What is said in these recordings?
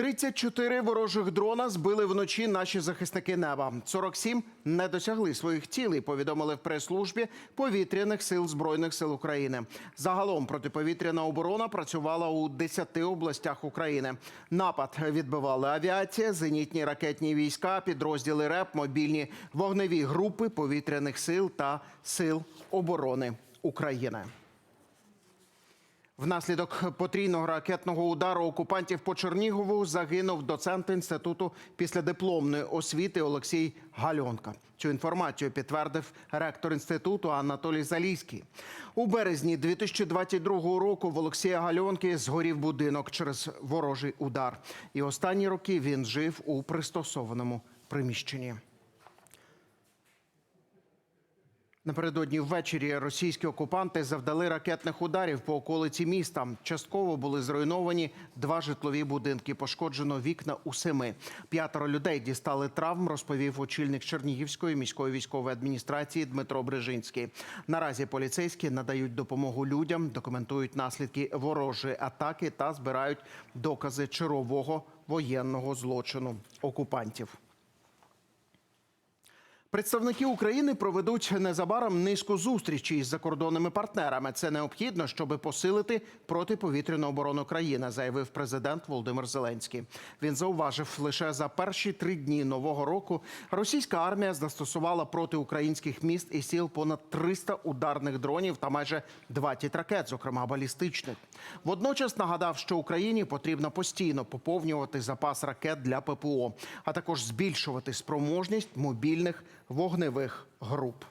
34 ворожих дрона збили вночі наші захисники неба. 47 не досягли своїх цілей. Повідомили в прес-службі повітряних сил збройних сил України. Загалом протиповітряна оборона працювала у 10 областях України. Напад відбивали авіація, зенітні ракетні війська, підрозділи РЕП, мобільні вогневі групи повітряних сил та сил оборони України. Внаслідок потрійного ракетного удару окупантів по Чернігову загинув доцент інституту післядипломної освіти Олексій Гальонка. Цю інформацію підтвердив ректор інституту Анатолій Залійський. У березні 2022 року в Олексія Гальонки згорів будинок через ворожий удар. І останні роки він жив у пристосованому приміщенні. Напередодні ввечері російські окупанти завдали ракетних ударів по околиці міста. Частково були зруйновані два житлові будинки. Пошкоджено вікна у семи. П'ятеро людей дістали травм, розповів очільник Чернігівської міської військової адміністрації Дмитро Брижинський. Наразі поліцейські надають допомогу людям, документують наслідки ворожої атаки та збирають докази чергового воєнного злочину окупантів. Представники України проведуть незабаром низку зустрічей із закордонними партнерами. Це необхідно, щоб посилити протиповітряну оборону країни, заявив президент Володимир Зеленський. Він зауважив, лише за перші три дні нового року російська армія застосувала проти українських міст і сіл понад 300 ударних дронів та майже 20 ракет, зокрема балістичних. Водночас нагадав, що Україні потрібно постійно поповнювати запас ракет для ППО, а також збільшувати спроможність мобільних вогневих груп.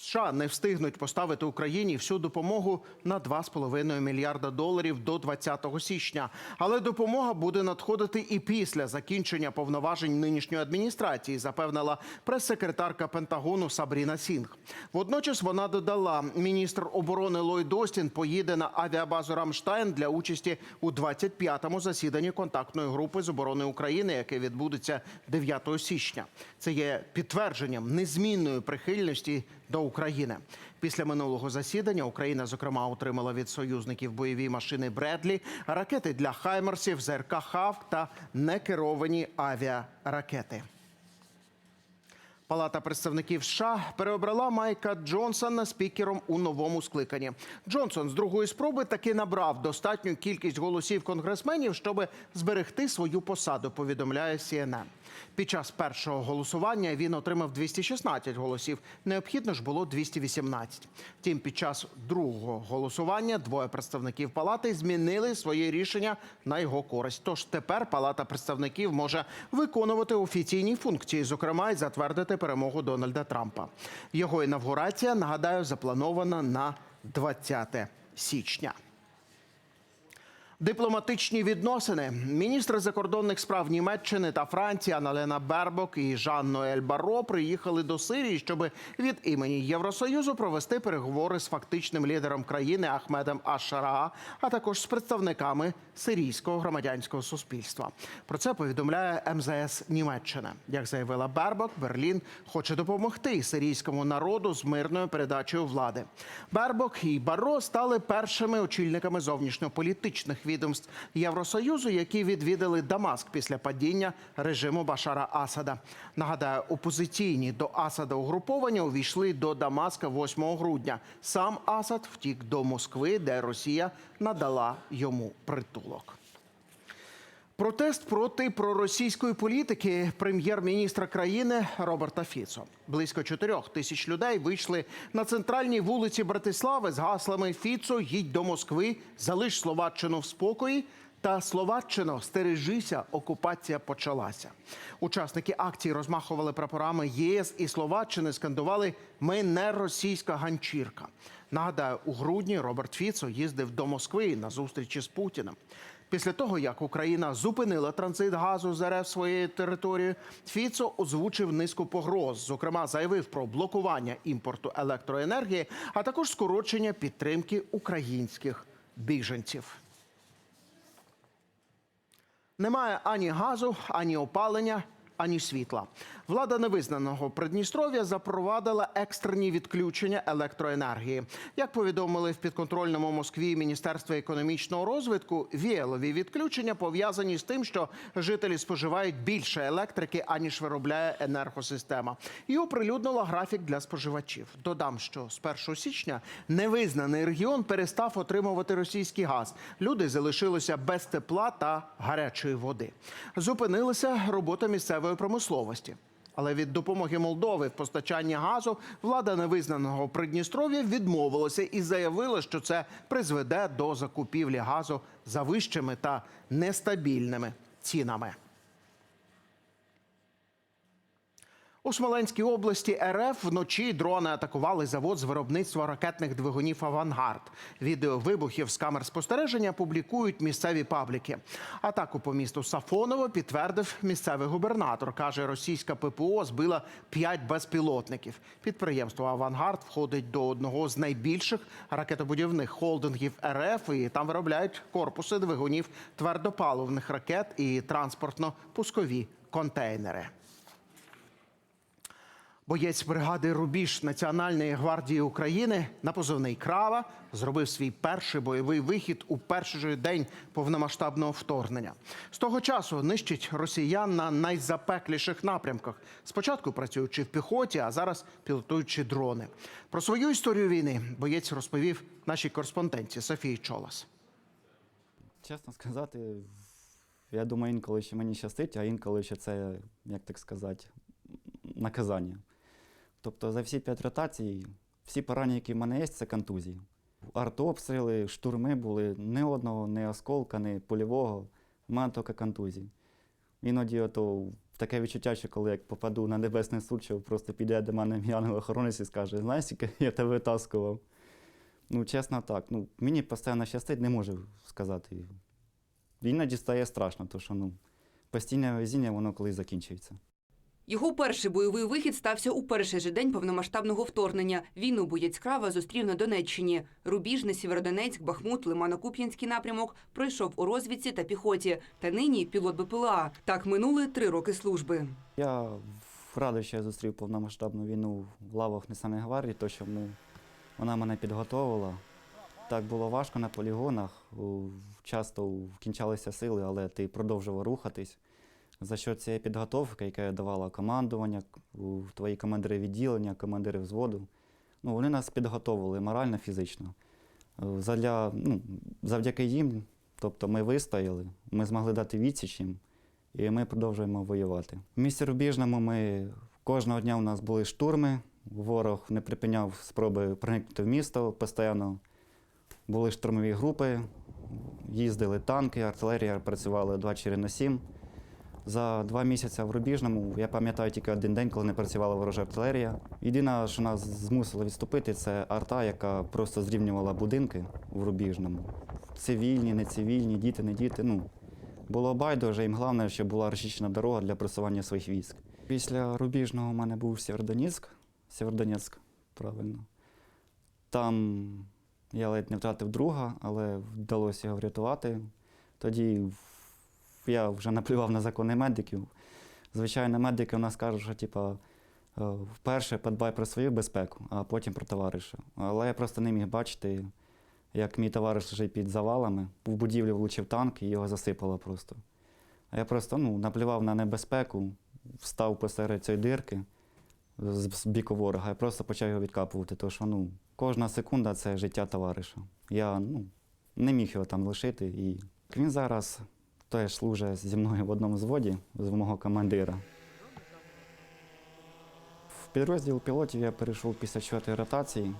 США не встигнуть поставити Україні всю допомогу на 2,5 мільярда доларів до 20 січня. Але допомога буде надходити і після закінчення повноважень нинішньої адміністрації, запевнила прес-секретарка Пентагону Сабріна Сінг. Водночас вона додала, міністр оборони Ллойд Остін поїде на авіабазу Рамштайн для участі у 25-му засіданні контактної групи з оборони України, яке відбудеться 9 січня. Це є підтвердженням незмінної прихильності до України. Після минулого засідання Україна, зокрема, отримала від союзників бойові машини Бредлі, ракети для Хаймерсів, ЗРК «Хавк» та некеровані авіаракети. Палата представників США переобрала Майка Джонсона спікером у новому скликанні. Джонсон з другої спроби таки набрав достатню кількість голосів конгресменів, щоб зберегти свою посаду. Повідомляє CNN. Під час першого голосування він отримав 216 голосів. Необхідно ж було 218. Втім, під час другого голосування двоє представників палати змінили своє рішення на його користь. Тож тепер Палата представників може виконувати офіційні функції, зокрема й затвердити перемогу Дональда Трампа. Його інавгурація, нагадаю, запланована на 20 січня. Дипломатичні відносини. Міністри закордонних справ Німеччини та Франції Аналена Бербок і Жан Ноель Барро приїхали до Сирії, щоб від імені Євросоюзу провести переговори з фактичним лідером країни Ахмедом Аш-Шараа, а також з представниками сирійського громадянського суспільства. Про це повідомляє МЗС Німеччини. Як заявила Бербок, Берлін хоче допомогти сирійському народу з мирною передачею влади. Бербок і Барро стали першими очільниками зовнішньополітичних відомств Євросоюзу, які відвідали Дамаск після падіння режиму Башара Асада. Нагадаю, опозиційні до Асада угруповання увійшли до Дамаска 8 грудня. Сам Асад втік до Москви, де Росія надала йому притулок. Протест проти проросійської політики прем'єр-міністра країни Роберта Фіцо. Близько чотирьох тисяч людей вийшли на центральній вулиці Братислави з гаслами Фіцо, їдь до Москви, залиш Словаччину в спокої. Та Словаччино, стережися, окупація почалася. Учасники акції розмахували прапорами ЄС і Словаччини, скандували Ми не російська ганчірка. Нагадаю, у грудні Роберт Фіцо їздив до Москви на зустрічі з Путіним. Після того, як Україна зупинила транзит газу з РФ своєї території, Фіцо озвучив низку погроз. Зокрема, заявив про блокування імпорту електроенергії, а також скорочення підтримки українських біженців. Немає ані газу, ані опалення, ані світла. Влада невизнаного Придністров'я запровадила екстрені відключення електроенергії. Як повідомили в підконтрольному Москві Міністерстві економічного розвитку, віялові відключення пов'язані з тим, що жителі споживають більше електрики, аніж виробляє енергосистема. І оприлюднила графік для споживачів. Додам, що з 1 січня невизнаний регіон перестав отримувати російський газ. Люди залишилися без тепла та гарячої води. Зупинилася робота місцевої промисловості. Але від допомоги Молдови в постачанні газу влада невизнаного Придністров'я відмовилася і заявила, що це призведе до закупівлі газу за вищими та нестабільними цінами. У Смоленській області РФ вночі дрони атакували завод з виробництва ракетних двигунів Авангард. Відео вибухів з камер спостереження публікують місцеві пабліки. Атаку по місту Сафоново підтвердив місцевий губернатор. каже, російська ППО збила п'ять безпілотників. Підприємство Авангард входить до одного з найбільших ракетобудівних холдингів РФ. І там виробляють корпуси двигунів твердопаливних ракет і транспортно-пускові контейнери. Боєць бригади Рубіж Національної гвардії України на позивний Крава зробив свій перший бойовий вихід у перший же день повномасштабного вторгнення. З того часу нищить росіян на найзапекліших напрямках. Спочатку працюючи в піхоті, а зараз пілотуючи дрони. Про свою історію війни боєць розповів нашій кореспонденті Софії Чолас. Чесно сказати, я думаю, інколи ще мені щастить, а інколи ще це, як так сказати, наказання. Тобто за всі п'ять ротацій, всі поранення, які в мене є, це контузії. Артобстріли, штурми були ні одного, ні осколка, ні польового. У мене тільки контузії. Іноді ото таке відчуття, що коли я попаду на небесний суд, що просто піде до мене мій ангел-охоронець і скаже, знаєш, я тебе витаскував. Ну, чесно так. Ну, мені постійно щастить, не можу сказати. Іноді стає страшно, тому що ну, постійне везіння, воно колись закінчується. Його перший бойовий вихід стався у перший же день повномасштабного вторгнення. Війну боєць Крава зустрів на Донеччині. Рубіжний, Сєвєродонецьк, Бахмут, Лимано-Куп'янський напрямок пройшов у розвідці та піхоті. Та нині пілот БПЛА. Так минули три роки служби. Я радий, що я зустрів повномасштабну війну в лавах Національної гвардії, тому що вона мене підготовила. Так було важко на полігонах, часто вкінчалися сили, але ти продовжував рухатись. За що цієї підготовки, яка давала командування, твої командири відділення, командири взводу, ну, вони нас підготовили морально, фізично. Е, Задля, ну, завдяки їм, тобто ми вистояли, ми змогли дати відсіч їм, і ми продовжуємо воювати. В місті Рубіжному ми кожного дня у нас були штурми. Ворог не припиняв спроби проникнути в місто. Постійно були штурмові групи, їздили танки, артилерія працювала 24 на 7. За два місяці в Рубіжному я пам'ятаю тільки один день, коли не працювала ворожа артилерія. Єдине, що нас змусило відступити, це арта, яка просто зрівнювала будинки в Рубіжному. Цивільні, не цивільні, діти, не діти. Ну, було байдуже, їм головне, щоб була розчищена дорога для просування своїх військ. Після Рубіжного у мене був Сєвєродонецьк. Сєвєродонецьк, правильно. Там я ледь не втратив друга, але вдалося його врятувати. Тоді в- я вже наплював на закони медиків. Звичайно, медики у нас кажуть, що типа, е, вперше подбай про свою безпеку, а потім про товариша. Але я просто не міг бачити, як мій товариш лежить під завалами. В будівлю влучив танк і його засипало просто. А я просто ну, наплював на небезпеку, встав посеред цієї дирки з біку ворога. Я просто почав його відкапувати, тому що ну, кожна секунда це життя товариша. Я ну, не міг його там лишити. І він зараз теж служить зі мною в одному зводі з мого командира. В підрозділ пілотів я перейшов після чотирьохї ротації.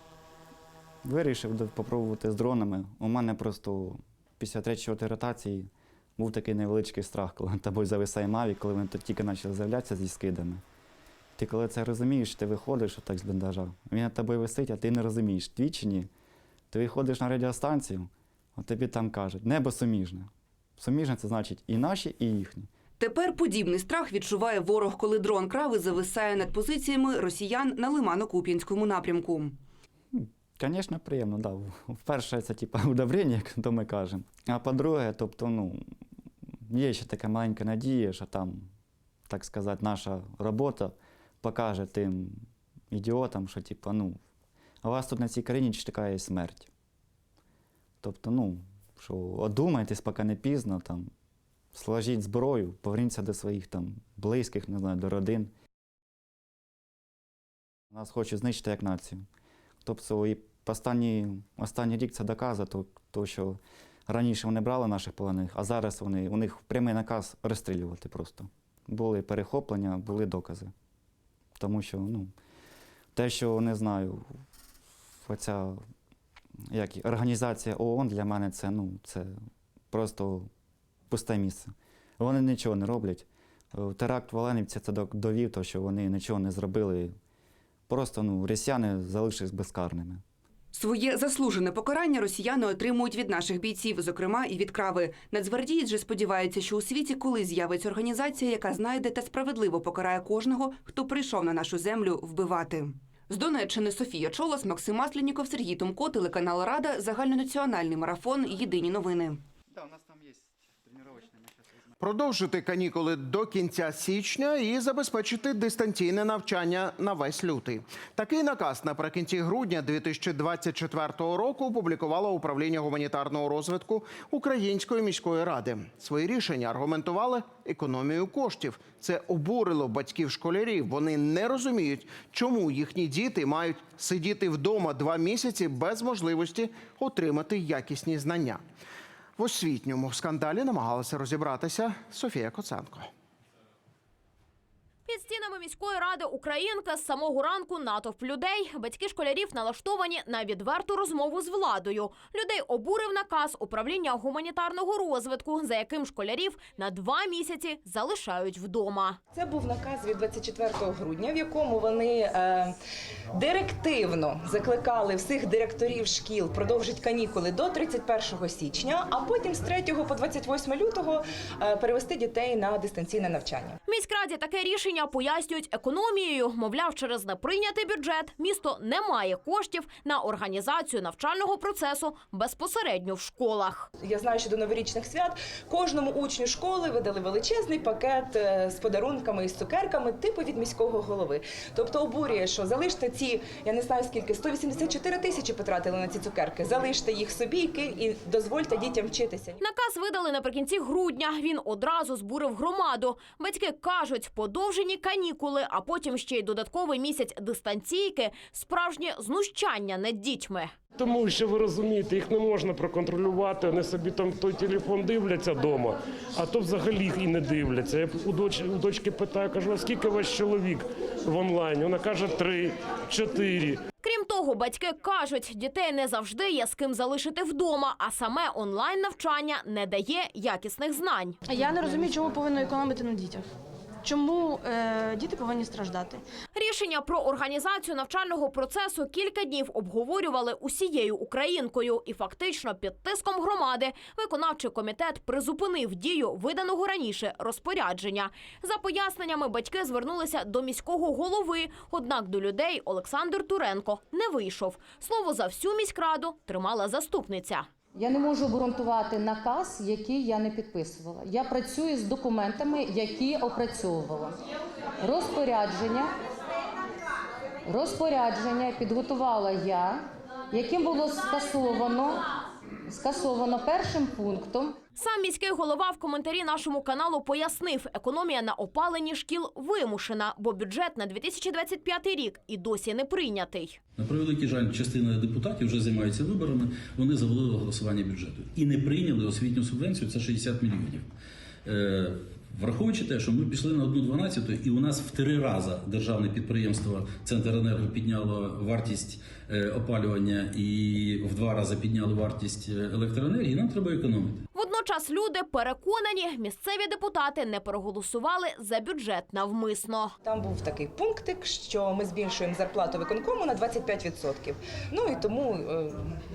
Вирішив попробувати з дронами. У мене просто після третьої ротації був такий невеличкий страх, коли тобою зависає мавік, коли вони тільки почали з'являтися зі скидами. Ти коли це розумієш, ти виходиш отак з бліндажа, він над тобою висить, а ти не розумієш, твій чи ні. Ти виходиш на радіостанцію, а тобі там кажуть, небо суміжне. Суміжне це значить і наші, і їхні. Тепер подібний страх відчуває ворог, коли дрон крави зависає над позиціями росіян на Лимано-Куп'янському напрямку. Звісно, приємно, да. Вперше це типа удобрення, як то ми кажемо. А по-друге, тобто, ну, є ще така маленька надія, що там так сказати, наша робота покаже тим ідіотам, що типу, ну, а вас тут на цій країні чекає смерть. Тобто, ну, що одумайтесь, поки не пізно, там, сложіть зброю, поверніться до своїх там близьких, не знаю, до родин. Нас хочуть знищити як націю. Тобто, і останній, останній рік це доказує, то, то, що раніше вони брали наших полонених, а зараз вони, у них прямий наказ розстрілювати просто. Були перехоплення, були докази. Тому що, ну, те, що не знаю, оця як, організація ООН для мене це, ну, це просто пусте місце. Вони нічого не роблять. Е, Теракт в Оленівці це довів, то, що вони нічого не зробили. Просто ну, росіяни залишились безкарними. Своє заслужене покарання росіяни отримують від наших бійців, зокрема і від крави. Нацгвардієць же сподівається, що у світі колись з'явиться організація, яка знайде та справедливо покарає кожного, хто прийшов на нашу землю вбивати. З Донеччини Софія Чолос, Максим Масленніков, Сергій Томко, телеканал Рада, загальнонаціональний марафон. Єдині новини. Да, у нас там є тренувачний Продовжити канікули до кінця січня і забезпечити дистанційне навчання на весь лютий. Такий наказ наприкінці грудня 2024 року опублікувало управління гуманітарного розвитку Української міської ради. Свої рішення аргументували економією коштів. Це обурило батьків школярів. Вони не розуміють, чому їхні діти мають сидіти вдома два місяці без можливості отримати якісні знання. В освітньому скандалі намагалася розібратися Софія Коценко. Під стінами міської ради Українка з самого ранку натовп людей. Батьки школярів налаштовані на відверту розмову з владою. Людей обурив наказ управління гуманітарного розвитку, за яким школярів на два місяці залишають вдома. Це був наказ від 24 грудня, в якому вони е, директивно закликали всіх директорів шкіл продовжити канікули до 31 січня, а потім з 3 по 28 лютого е, перевести дітей на дистанційне навчання. Міськраді таке рішення пояснюють економією. Мовляв, через неприйнятий бюджет місто не має коштів на організацію навчального процесу безпосередньо в школах. Я знаю, що до новорічних свят кожному учню школи видали величезний пакет е, з подарунками і з цукерками, типу від міського голови. Тобто обурює, що залиште ці, я не знаю скільки, 184 тисячі потратили на ці цукерки. Залиште їх собі і дозвольте дітям вчитися. Наказ видали наприкінці грудня. Він одразу збурив громаду. Батьки кажуть, подовжені канікули, а потім ще й додатковий місяць дистанційки справжнє знущання над дітьми. Тому що ви розумієте, їх не можна проконтролювати, вони собі там той телефон дивляться вдома, а то взагалі їх і не дивляться. Я у дочки, у дочки питаю, кажу, а скільки ваш чоловік в онлайні? Вона каже, три, чотири. Крім того, батьки кажуть, дітей не завжди є з ким залишити вдома, а саме онлайн навчання не дає якісних знань. Я не розумію, чому повинно економити на дітях. Чому е, діти повинні страждати? Рішення про організацію навчального процесу кілька днів обговорювали усією українкою, і фактично під тиском громади виконавчий комітет призупинив дію виданого раніше розпорядження. За поясненнями батьки звернулися до міського голови. Однак до людей Олександр Туренко не вийшов. Слово за всю міськраду тримала заступниця. Я не можу обґрунтувати наказ, який я не підписувала. Я працюю з документами, які опрацьовувала. Розпорядження, розпорядження підготувала я, яким було скасовано, скасовано першим пунктом Сам міський голова в коментарі нашому каналу пояснив, економія на опаленні шкіл вимушена, бо бюджет на 2025 рік і досі не прийнятий. На превеликий жаль, частина депутатів вже займаються виборами. Вони завалили голосування бюджету і не прийняли освітню субвенцію. Це 60 мільйонів. Е, Враховуючи те, що ми пішли на 1,12, і у нас в три рази державне підприємство Центренерго підняло вартість опалювання і в два рази підняло вартість е, електроенергії. Нам треба економити. Водночас люди переконані, місцеві депутати не проголосували за бюджет навмисно. Там був такий пунктик, що ми збільшуємо зарплату виконкому на 25%. Ну і тому е,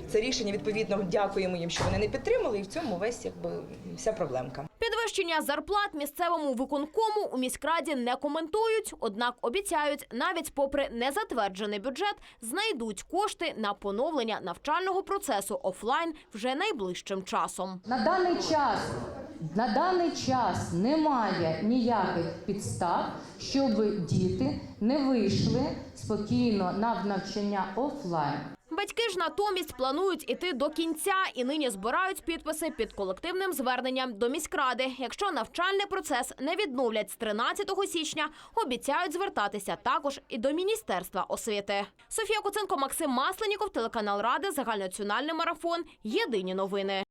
це рішення відповідно дякуємо їм, що вони не підтримали, і в цьому весь якби вся проблемка. Підвищення зарплат місцевому виконкому у міськраді не коментують, однак обіцяють, навіть попри незатверджений бюджет, знайдуть кошти на поновлення навчального процесу офлайн вже найближчим часом. На даний час На даний час немає ніяких підстав, щоб діти не вийшли спокійно на навчання офлайн. Батьки ж натомість планують іти до кінця і нині збирають підписи під колективним зверненням до міськради. Якщо навчальний процес не відновлять з 13 січня, обіцяють звертатися також і до міністерства освіти. Софія Куценко, Максим Масленіков, телеканал Ради, загальнаціональний марафон. Єдині новини.